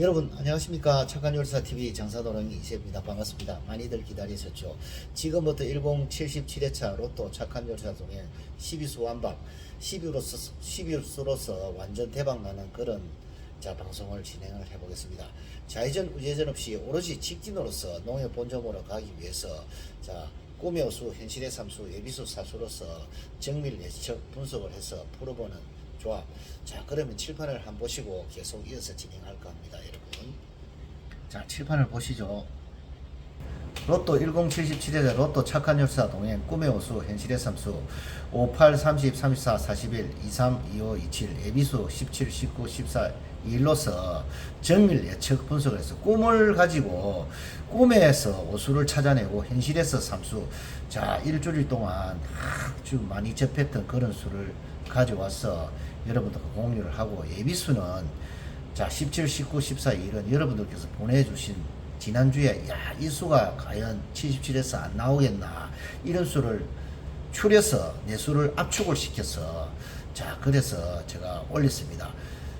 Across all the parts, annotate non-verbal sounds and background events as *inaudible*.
여러분 안녕하십니까. 착한 열사 TV 장사도랑이 이세입니다. 반갑습니다. 많이들 기다리셨죠? 지금부터 1077회차 로또 착한 열사 중에 12수 완박 12로서 12수로서 완전 대박 나는 그런 자 방송을 진행을 해보겠습니다. 좌회전 우회전 없이 오로지 직진으로서 농협 본점으로 가기 위해서 자 꿈의 호수 현실의 삼수 예비수 사수로서 정밀 예측 분석을 해서 풀어보는 조합. 자, 그러면 칠판을 한번 보시고 계속 이어서 진행할까 합니다, 여러분. 자, 칠판을 보시죠. 로또 1077회 로또 착한 열사 동행 꿈의 호수 현실의 삼수 58 30 34 41 23 25 27 예비수 17 19 14 2일로서 정밀 예측 분석을 해서 꿈을 가지고 꿈에서 호수를 찾아내고 현실에서 삼수 자 일주일 동안 아주 많이 접했던 그런 수를 가져와서 여러분들과 공유를 하고 예비수는 자 17, 19, 14, 2일은 여러분들께서 보내주신 지난주에 야 이 수가 과연 77에서 안 나오겠나 이런 수를 추려서 내 수를 압축을 시켜서 자 그래서 제가 올렸습니다.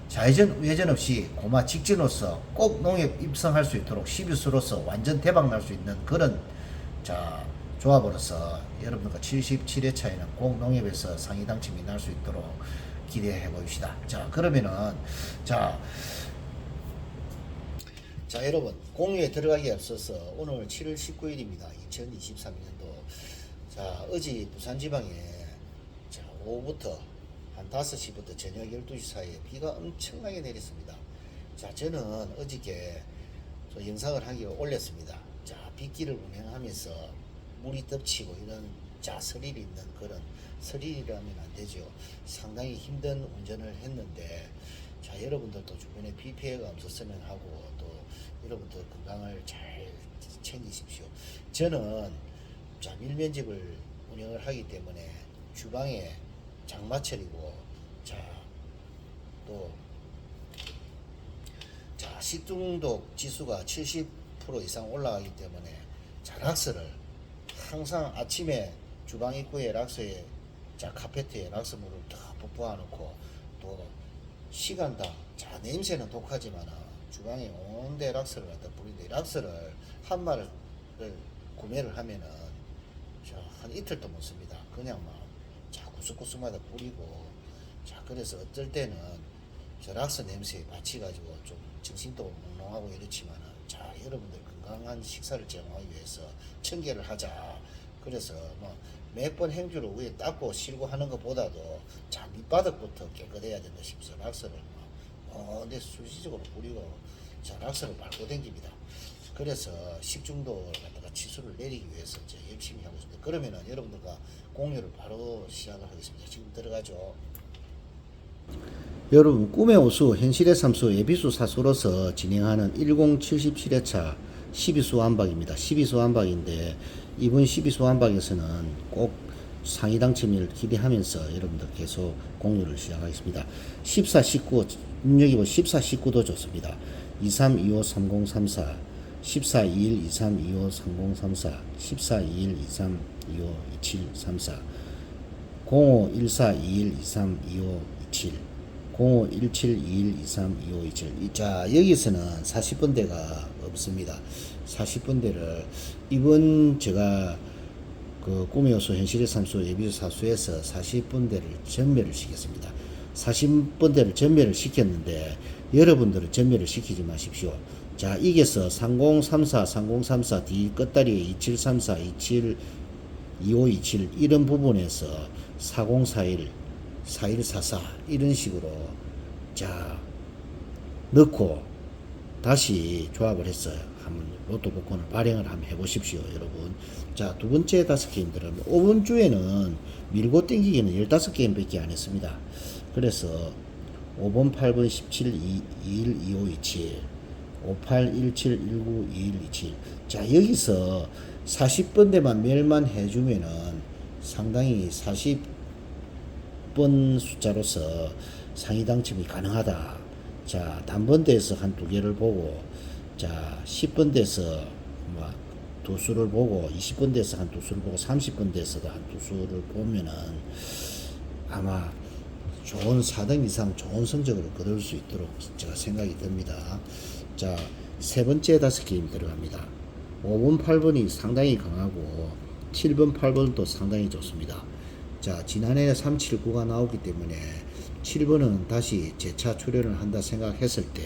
좌회전 우회전 없이 고마 직진으로서 꼭 농협 입성할 수 있도록 12수로서 완전 대박 날 수 있는 그런 자 조합으로서 여러분들과 77회 차에는 꼭 농협에서 상위 당첨이 날 수 있도록 기대해 봅시다. 자 그러면은 자 자 여러분 공유에 들어가기 앞서서 오늘 7월 19일입니다. 2023년도 자 어제 부산지방에 자 오후부터 한 5시부터 저녁 12시 사이에 비가 엄청나게 내렸습니다. 자 저는 어저께 저 영상을 한개 올렸습니다. 자 빗길을 운행하면서 물이 덮치고 이런 자 스릴이 있는 그런 스릴이라면 안 되죠. 상당히 힘든 운전을 했는데 자 여러분들도 주변에 비 피해가 없었으면 하고 또 여러분들 건강을 잘 챙기십시오. 저는 자 밀면집을 운영을 하기 때문에 주방에 장마철이고 자또 자 식중독 지수가 70% 이상 올라가기 때문에 자 락스를 항상 아침에 주방 입구에 락스에 자 카페트에 락스물을 다 뽀뽀해 놓고 또 시간당 자 냄새는 독하지만 주방에 온데 락스를 갖다 뿌리는데 락스를 한 마리를 구매를 하면은 자, 한 이틀도 못 씁니다. 그냥 막 자 구석구석마다 뿌리고 자 그래서 어떨 때는 저 락스 냄새에 받치가지고 좀 정신도 몽롱하고 이렇지만은 자 여러분들 건강한 식사를 제공하기 위해서 청결을 하자. 그래서 뭐몇번 행주를 위에 닦고 실고 하는 것보다도 자 밑바닥부터 깨끗해야 된다 싶어서 락스를 뭐 근데 수시적으로 뿌리고 자 락스를 밟고 댕깁니다. 그래서 식중독을 갖다가 치수를 내리기 위해서 이제 열심히 하고 있습니다. 그러면은 여러분들과 공유를 바로 시작을 하겠습니다. 지금 들어가죠. 여러분 꿈의 호수 현실의 삼수 예비수 사수로서 진행하는 1077회차 12수 한박입니다. 12수 한박인데 이번 12수 한박에서는 꼭 상위 당첨을 기대하면서 여러분들 계속 공유를 시작하겠습니다. 14, 19 여기 뭐 14, 19도 좋습니다. 23, 25, 30, 34 14, 21, 23, 25, 30, 34 14, 21, 23, 25, 27, 34 05 14 21 23 25 27 05 17 21 23 25 27 자 여기서는 40번대가 없습니다 40번대를 이번 제가 그 꿈의 요소 현실의 삼수 예비수 사수에서 40번대를 전멸을 시켰습니다 40번대를 전멸을 시켰는데 여러분들은 전멸을 시키지 마십시오 자 이게서 3034 3034뒤 끝다리에 2734 27 2527 이런 부분에서 4041, 4144 이런 식으로 자 넣고 다시 조합을 했어요. 한번 로또 복권을 발행을 한번 해보십시오, 여러분. 자, 두 번째 다섯 게임들은 5번 주에는 밀고 땡기기는 15게임 밖에 안 했습니다. 그래서 5번, 8번, 17, 2, 21, 25, 27, 58, 17, 19, 21, 27. 자, 여기서 40번대만 멸만 해주면은 상당히 40번 숫자로서 상위 당첨이 가능하다. 자, 단번대에서 한 두 개를 보고, 자, 10번대에서 두 수를 보고, 20번대에서 한두 수를 보고, 30번대에서도 한두 수를 보면은 아마 좋은 4등 이상 좋은 성적을 거둘 수 있도록 제가 생각이 듭니다. 자, 세 번째 다섯 게임 들어갑니다. 5번, 8번이 상당히 강하고 7번, 8번도 상당히 좋습니다. 자, 지난해 379가 나오기 때문에 7번은 다시 재차 출연을 한다 생각했을 때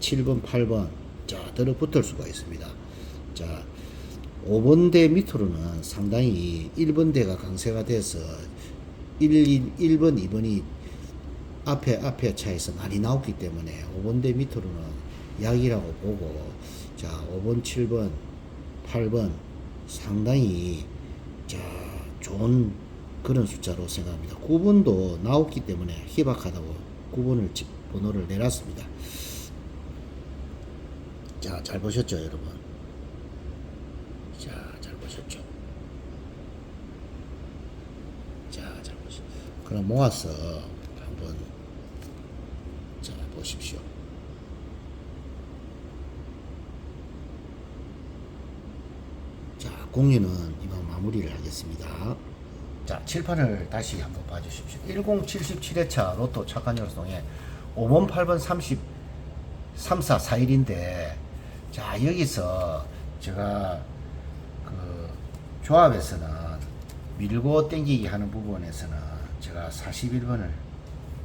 7번, 8번 자, 들어붙을 수가 있습니다. 자, 5번대 밑으로는 상당히 1번대가 강세가 돼서 1, 1, 번 2번이 앞에 앞에 차에서 많이 나왔기 때문에 5번대 밑으로는 약이라고 보고 자 5번 7번 8번 상당히 자 좋은 그런 숫자로 생각합니다 9번도 나왔기 때문에 희박하다고 9번을 번호를 내놨습니다 자 잘 보셨죠 여러분 자 잘 보셨죠 자 잘 보셨 그럼 모아서 한번 자 보십시오. 자 공유는 이만 마무리를 하겠습니다. 자 칠판을 다시 한번 봐주십시오. 1077회차 로또 착한 여성에 5번 8번 30 34 41인데 자 여기서 제가 그 조합에서는 밀고 땡기기 하는 부분에서는 제가 41번을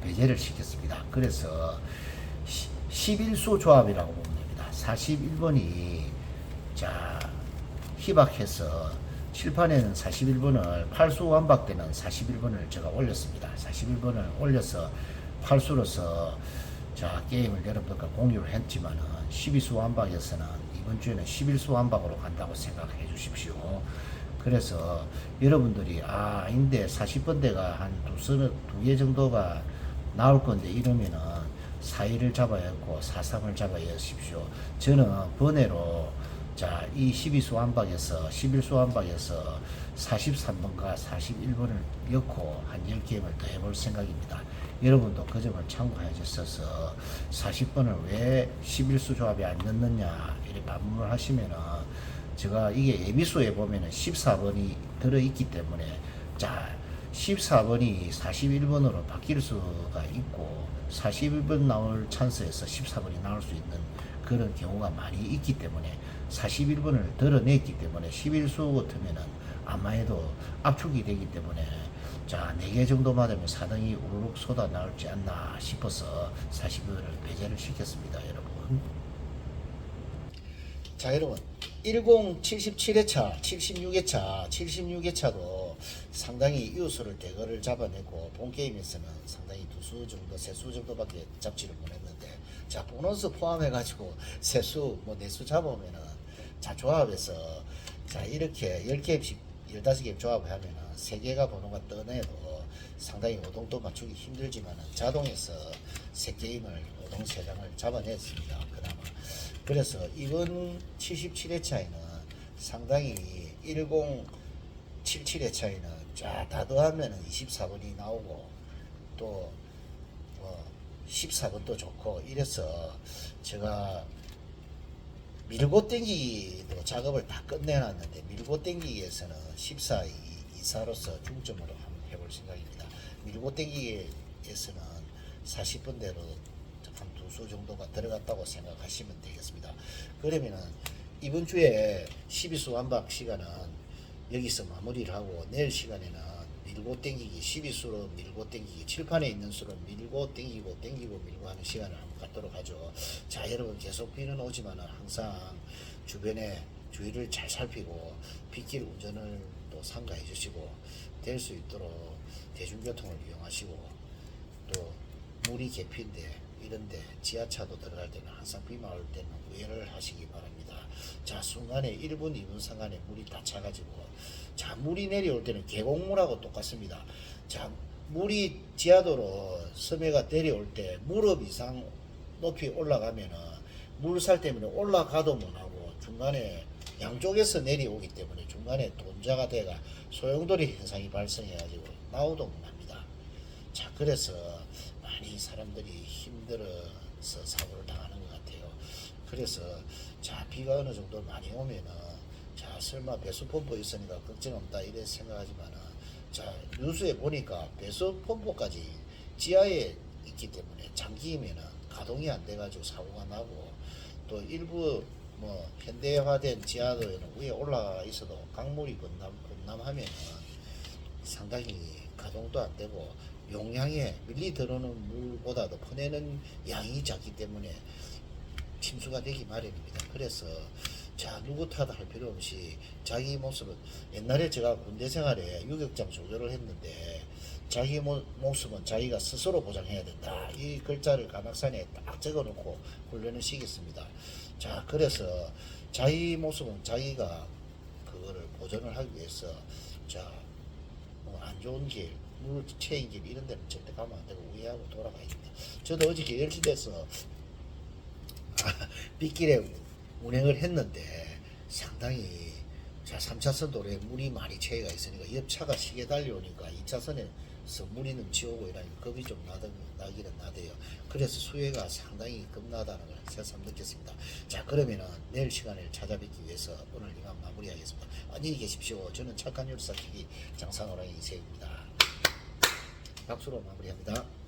배제를 시켰습니다. 그래서 11수 조합이라고 됩니다. 41번이 자 희박해서 칠판에는 41번을 8수 완박 때는 41번을 제가 올렸습니다. 41번을 올려서 8수로서 자 게임을 여러분들과 공유를 했지만은 12수 완박에서는 이번 주에는 11수 완박으로 간다고 생각해 주십시오. 그래서 여러분들이 아 인데 40번대가 한 두두개 정도가 나올 건데 이러면은 4일을 잡아야 했고 43을 잡아야 하십시오. 저는 번외로 자, 이 12수 한박에서 11수 한박에서 43번과 41번을 엮고 한 10게임을 더 해볼 생각입니다. 여러분도 그 점을 참고해 주셔서 40번을 왜 11수 조합에 안 넣느냐 이렇게 반문을 하시면은 제가 이게 예비수에 보면은 14번이 들어있기 때문에 자 14번이 41번으로 바뀔 수가 있고 41번 나올 찬스에서 14번이 나올 수 있는 그런 경우가 많이 있기 때문에 41번을 덜어냈기 때문에 11수 같으면은 아마 해도 압축이 되기 때문에 자, 4개 정도 맞으면 4등이 우르륵 쏟아 나올지 않나 싶어서 40번을 배제를 시켰습니다, 여러분. 자 여러분 1077회차 76회차 76회차도 상당히 이웃수를 대거를 잡아내고 본 게임에서는 상당히 두 수 정도 세 수 정도밖에 잡지를 못했는데 자 보너스 포함해 가지고 세 수 뭐 네 수 잡으면은 자 조합에서 자 이렇게 10게임씩 15게임 조합하면은 세 개가 번호가 떠내도 상당히 오동도 맞추기 힘들지만은 자동에서 세 게임을 오동 세 장을 잡아냈습니다. 그나마. 그래서 이번 77회차에는 상당히 1077회차에는 쫙다 더하면은 24번이 나오고 또 뭐 14번도 좋고 이래서 제가 밀고 땡기기도 작업을 다 끝내놨는데 밀고 땡기기에서는 14, 2사로서 중점으로 한번 해볼 생각입니다. 밀고 땡기기에서는 40번대로 한 두 수 정도가 들어갔다고 생각하시면 되겠습니다. 그러면은 이번 주에 12수 완박 시간은 여기서 마무리를 하고 내일 시간에는 밀고 땡기기 12수로 밀고 땡기기 칠판에 있는 수로 밀고 땡기고 땡기고 밀고 하는 시간을 한번 갖도록 하죠. 자 여러분 계속 비는 오지만은 항상 주변에 주의를 잘 살피고 빗길 운전을 또 삼가해 주시고 될 수 있도록 대중교통을 이용하시고 또 물이 개피인데 이런데 지하차도 들어갈 때는 항상 비 맞을 때는 우회를 하시기 바랍니다. 자 순간에 1분 2분 상간에 물이 다 차가지고 자 물이 내려올 때는 계곡물하고 똑같습니다. 자 물이 지하도로 섬에가 내려올 때 무릎 이상 높이 올라가면은 물살 때문에 올라가도 못하고 중간에 양쪽에서 내려오기 때문에 중간에 돈자가 돼가 소용돌이 현상이 발생해가지고 나오도 못합니다. 자 그래서 많이 사람들이 힘들어서 사고를 당하는 것 같아요. 그래서 자 비가 어느 정도 많이 오면은 자 설마 배수 펌프 있으니까? 걱정 없다. 이래 생각하지만은 자 뉴스에 보니까 배수 펌프까지 지하에 있기 때문에 장기이면은 가동이 안 돼가지고 사고가 나고 또또 일부 뭐 현대화된 지하도에는 위에 올라가 있어도 강물이 건남 건남하면 상당히 가동도 안 되고 용량에 밀리 들어오는 물보다도 퍼내는 양이 작기 때문에 침수가 되기 마련입니다. 그래서 자 누구 탓할 필요 없이 자기 모습은 옛날에 제가 군대 생활에 유격장 조교를 했는데 자기 모, 모습은 자기가 스스로 보장해야 된다. 이 글자를 간악산에 딱 적어놓고 훈련을 시켰습니다. 자 그래서 자기 모습은 자기가 그거를 보존을 하기 위해서 자 뭐 안 좋은 길, 물 채인 길 이런 데는 절대 가면 안 되고 우회하고 돌아가야 됩니다. 저도 어저께 열심에서 *laughs* 빗길에 운행을 했는데 상당히 자 3차선 도로에 물이 많이 채가 있으니까 옆 차가 시계 달려오니까 2차선에서 물이 넘치오고 이러니까 겁이 좀 나던, 나기는 나대요. 그래서 수해가 상당히 겁나다는 걸 새삼 느꼈습니다. 자 그러면은 내일 시간을 찾아뵙기 위해서 오늘 이만 마무리하겠습니다. 안녕히 계십시오. 저는 착한 열사 TV 장상호랑이 이세입니다. 박수로 마무리합니다.